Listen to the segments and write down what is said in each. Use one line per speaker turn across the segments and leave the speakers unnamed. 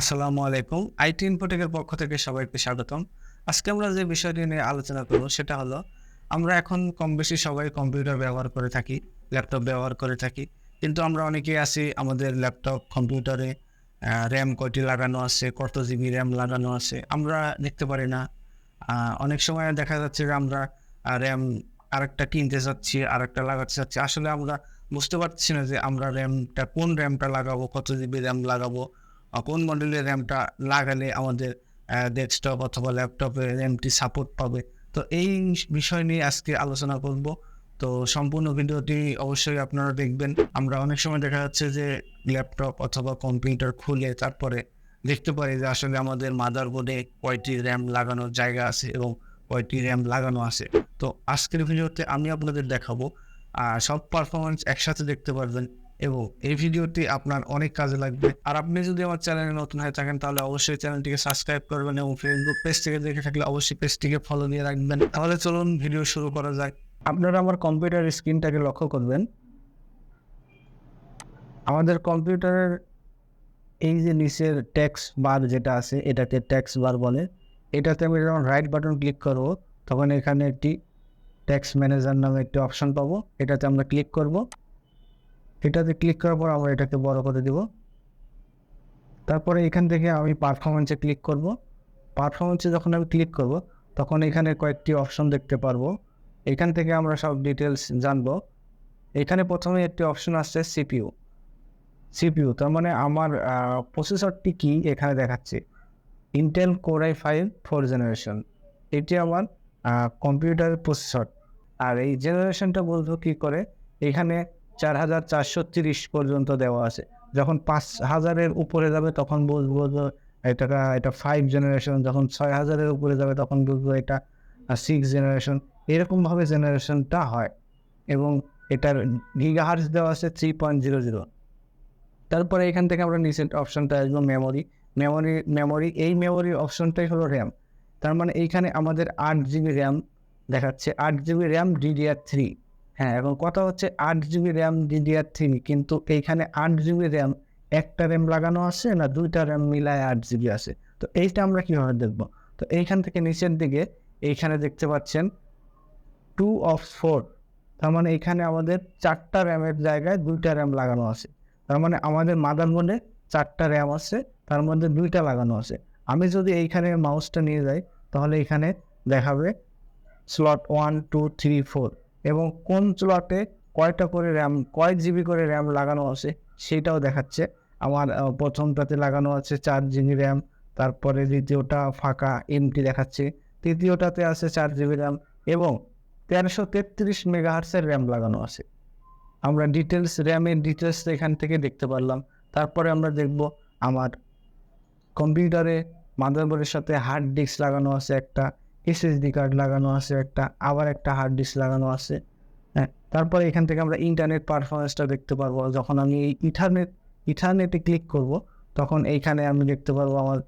আসসালামু আলাইকুম। আইটি ইনফোটেকের পক্ষ থেকে সবাইকে স্বাগতম। আজকে আমরা যে বিষয়টি নিয়ে আলোচনা করব সেটা হলো, আমরা এখন কম বেশি সবাই কম্পিউটার ব্যবহার করে থাকি, ল্যাপটপ ব্যবহার করে থাকি। কিন্তু আমরা অনেকেই আছি, আমাদের ল্যাপটপ, কম্পিউটারে র্যাম কয়টি লাগানো আছে, কত জিবি র্যাম লাগানো আছে, আমরা দেখতে পারি না। অনেক সময় দেখা যাচ্ছে যে আমরা র্যাম আরেকটা কিনতে চাচ্ছি, আরেকটা লাগাতে চাচ্ছি। আসলে আমরা বুঝতে পারছি না যে আমরা র্যামটা কোন র্যামটা লাগাবো, কত জিবি র্যাম লাগাবো কোন মডেলের র্যামটা লাগালে আমাদের ডেস্কটপ অথবা ল্যাপটপে র্যামটি সাপোর্ট পাবে? তো এই বিষয় নিয়ে আজকে আলোচনা করব। তো সম্পূর্ণ ভিডিওটি অবশ্যই আপনারা দেখবেন। আমরা অনেক সময় দেখা যাচ্ছে যে ল্যাপটপ অথবা কম্পিউটার খুলে তারপরে দেখতে পারি যে আসলে আমাদের মাদারবোর্ডে কয়টি র্যাম লাগানোর জায়গা আছে এবং কয়টি র্যাম লাগানো আছে। তো আজকের ভিডিওতে আমি আপনাদের দেখাবো সব পারফরমেন্স একসাথে দেখতে পারবেন। এবং এই ভিডিওটি আপনার অনেক কাজে লাগবে। আর আপনি যদি আমার চ্যানেলে নতুন হয়ে থাকেন, তাহলে অবশ্যই চ্যানেলটিকে সাবস্ক্রাইব করবেন এবং ফেসবুক পেজ থেকে দেখে থাকলে অবশ্যই পেজটিকে ফলো দিয়ে রাখবেন। তাহলে চলুন ভিডিও শুরু করা যাক। আপনারা আমার কম্পিউটার স্ক্রিনটাকে লক্ষ্য করবেন। আমাদের কম্পিউটারের এই যে নিচের ট্যাক্স বার যেটা আছে, এটাকে ট্যাক্স বার বলে। এটাতে আমি যখন রাইট বাটন ক্লিক করব, তখন এখানে একটি ট্যাক্স ম্যানেজার নামে একটি অপশন পাবো। এটাতে আমরা ক্লিক করব। এটাতে ক্লিক করার পর আমরা এটাকে বড় করে দিব। তারপরে এখান থেকে আমি পারফরমেন্সে ক্লিক করব। পারফরমেন্সে যখন আমি ক্লিক করব, তখন এখানে কয়েকটি অপশন দেখতে পারব। এখান থেকে আমরা সব ডিটেলস জানব। এখানে প্রথমে একটি অপশন আসছে সিপিইউ সিপিইউ তার মানে আমার প্রসেসরটি কি এখানে দেখাচ্ছে? Intel core i five four generation এটি আমার কম্পিউটার প্রসেসর আর এই জেনারেশনটা বলব কী করে? এখানে চার হাজার চারশো তিরিশ পর্যন্ত দেওয়া আছে। যখন পাঁচ হাজারের উপরে যাবে তখন বলব যে এটা এটা ফাইভ জেনারেশন যখন ছয় হাজারের উপরে যাবে তখন বলব এটা সিক্স জেনারেশন এরকমভাবে জেনারেশনটা হয় এবং এটার গিগাহার্স দেওয়া আছে থ্রি পয়েন্ট জিরো জিরো তারপরে এখান থেকে আমরা নিচের অপশনটা আসব মেমোরি মেমোরি মেমোরি এই মেমোরি অপশনটাই হলো র্যাম তার মানে এইখানে আমাদের আট জিবি র্যাম দেখাচ্ছে। আট জিবি র্যাম ডিডিআর থ্রি হ্যাঁ এখন কথা হচ্ছে আট জিবি র্যাম ডিডিআর থ্রি কিন্তু এইখানে আট জিবি র্যাম, একটা র্যাম লাগানো আছে না দুইটা র্যাম মিলায় আট জিবি আছে? তো এইটা আমরা কীভাবে দেখব? তো এইখান থেকে নিচের দিকে এইখানে দেখতে পাচ্ছেন টু অফ ফোর, তার মানে এখানে আমাদের চারটা র্যামের জায়গায় দুইটা র্যাম লাগানো আছে। তার মানে আমাদের মাদারবোর্ডে চারটা র্যাম আছে, তার মধ্যে দুইটা লাগানো আছে। আমি যদি এইখানে মাউসটা নিয়ে যাই, তাহলে এখানে দেখাবে slot one two three four এবং কোন স্লটে কয়টা করে র্যাম কয় জিবি করে র্যাম লাগানো আছে সেটাও দেখাচ্ছে। আমার প্রথমটাতে লাগানো আছে চার জিবি র্যাম তারপরে দ্বিতীয়টা ফাঁকা এমটি দেখাচ্ছে, তৃতীয়টাতে আছে চার জিবি র্যাম এবং তেরোশো তেত্রিশ মেগাহার্সের র্যাম লাগানো আছে। আমরা ডিটেলস র্যামের ডিটেলস এখান থেকে দেখতে পারলাম। তারপরে আমরা দেখব আমার কম্পিউটারে মাদারবোর্ডের সাথে হার্ড ডিস্ক লাগানো আছে একটা এসএসডি কার্ড লাগানো আছে একটা, আবার একটা হার্ড ডিস্ক লাগানো আছে। হ্যাঁ তারপরে এখান থেকে আমরা ইন্টারনেট পারফরমেন্সটা দেখতে পারব। যখন আমি এই ইন্টারনেট ইন্টারনেটে ক্লিক করব, তখন এইখানে আমি দেখতে পারব আমার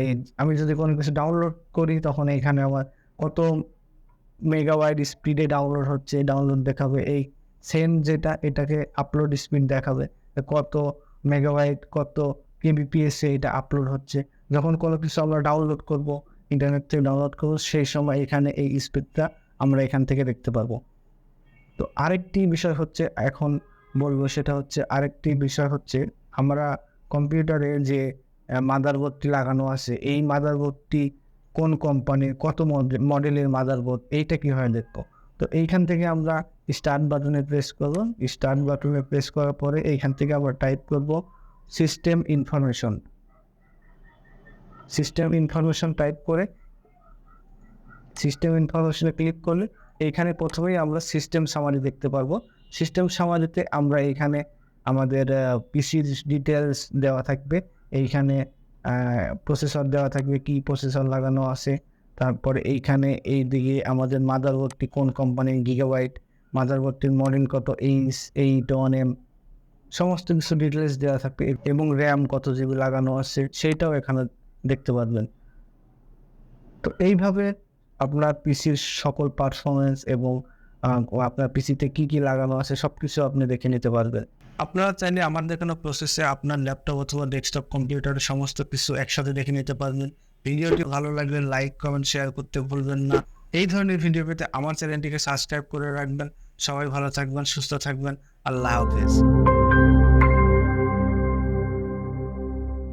এই, আমি যদি কোনো কিছু ডাউনলোড করি, তখন এইখানে আমার কত মেগাওয়াইট স্পিডে ডাউনলোড হচ্ছে ডাউনলোড দেখাবে। এই সেন যেটা, এটাকে আপলোড স্পিড দেখাবে কত মেগাবাইট কত কেবিপিএসে এটা আপলোড হচ্ছে। যখন কোনো কিছু আমরা ডাউনলোড করব ইন্টারনেট থেকে ডাউনলোড করব, সেই সময় এখানে এই স্পিডটা আমরা এখান থেকে দেখতে পারব। তো আরেকটি বিষয় হচ্ছে এখন বলব, সেটা হচ্ছে আরেকটি বিষয় হচ্ছে আমরা কম্পিউটারে যে মাদারবোর্ডটি লাগানো আছে, এই মাদারবোর্ডটি কোন কোম্পানির কত মডেলের মাদারবোর্ড এইটা কীভাবে দেখব? তো এইখান থেকে আমরা স্টার্ট বাটনে প্রেস করব। স্টার্ট বাটনে প্রেস করার পরে এইখান থেকে আবার টাইপ করব system information system information type করে সিস্টেম ইনফরমেশনে ক্লিক করলে এইখানে প্রথমেই আমরা সিস্টেম সামারি দেখতে পারব। সিস্টেম সামারিতে আমরা এইখানে আমাদের পিসির ডিটেলস দেওয়া থাকবে। এইখানে প্রসেসর দেওয়া থাকবে, কি প্রসেসর লাগানো আছে। তারপরে এইখানে এই দিকে আমাদের মাদারবোর্ডটি কোন কোম্পানির গিগাবাইট মাদারবোর্ডটির মডেল কত এইচ এইট ওয়ান এম সমস্ত কিছু ডিটেলস দেওয়া থাকবে। এবং র্যাম কত জিবি লাগানো আছে, সেইটাও এখানে দেখতে পারবেন। তো এইভাবে আপনার পিসির সকল পারফরমেন্স এবং আপনার পিসিতে কি কি লাগানো আছে সব কিছু আপনি দেখে নিতে পারবেন। আপনারা চাইলে আমার দেখানো প্রসেসে আপনার ল্যাপটপ অথবা ডেস্কটপ কম্পিউটারের সমস্ত কিছু একসাথে দেখে নিতে পারবেন। ভিডিওটি ভালো লাগলে লাইক কমেন্ট শেয়ার করতে ভুলবেন না। এই ধরনের ভিডিও পেতে আমার চ্যানেলটিকে সাবস্ক্রাইব করে রাখবেন। সবাই ভালো থাকবেন, সুস্থ থাকবেন। আল্লাহ হাফেজ।